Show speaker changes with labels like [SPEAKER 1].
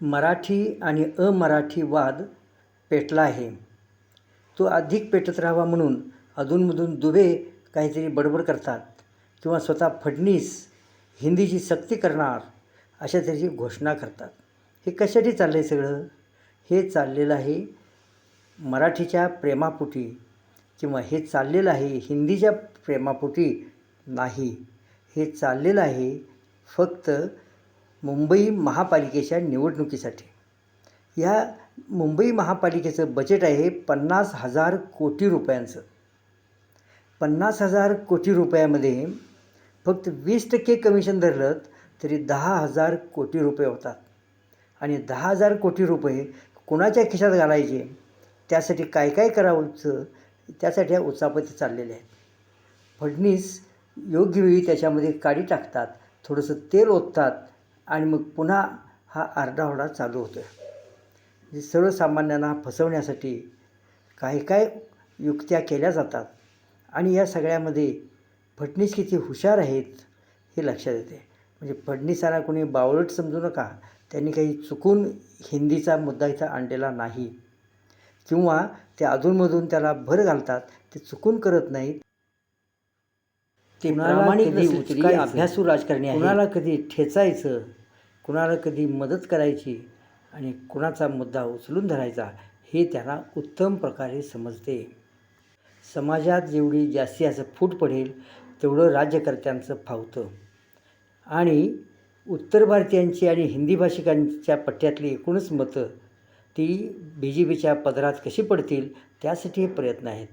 [SPEAKER 1] मराठी आणि अमराठी वाद पेटला आहे. तो अधिक पेटत राहावा म्हणून अधूनमधून दुबे काहीतरी बडबड करतात किंवा स्वतः फडणीस हिंदीची सक्ती करणार अशा तऱ्हेची घोषणा करतात. हे कशासाठी चाललं आहे सगळं? हे चाललेलं आहे मराठीच्या प्रेमापोटी किंवा हे चाललेलं आहे हिंदीच्या प्रेमापोटी नाही. हे चाललेलं आहे फक्त मुंबई महापालिकेच्या निवडणुकीसाठी. या मुंबई महापालिकेचं बजेट आहे पन्नास हजार कोटी रुपयांचं. पन्नास हजार कोटी रुपयामध्ये फक्त वीस टक्के कमिशन धरलं तरी दहा हजार कोटी रुपये होतात. आणि दहा हजार कोटी रुपये कुणाच्या खिशात घालायचे? त्यासाठी काय काय करावंचं त्यासाठी ह्या उचापती चाललेल्या आहेत. फडणीस योग्य वेळी त्याच्यामध्ये काडी टाकतात थोडंसं तेल ओततात आणि मग पुन्हा हा आरडाओरडा चालू होतो म्हणजे सर्वसामान्यांना फसवण्यासाठी काही काय युक्त्या केल्या जातात आणि या सगळ्यामध्ये फडणीस किती हुशार आहेत हे लक्षात येते. म्हणजे फडणीसांना कोणी बावळट समजू नका. त्यांनी काही चुकून हिंदीचा मुद्दा इथं आणलेला नाही. किंवा ते अधूनमधून त्याला भर घालतात ते चुकून करत नाहीत. ते प्रामाणिक अभ्यासू राजकारणी आहे कुणाला कधी ठेचायचं? कुणाला कधी मदत करायची आणि कुणाचा मुद्दा उचलून धरायचा हे त्याला उत्तम प्रकारे समजते. समाजात जेवढी जास्ती असं फूट पडेल तेवढं राज्यकर्त्यांचं फावतं. आणि उत्तर भारतीयांची आणि हिंदी भाषिकांच्या पट्ट्यातली एकूणच मतं ती बी जे पीच्या पदरात कशी पडतील त्यासाठी हे प्रयत्न आहेत.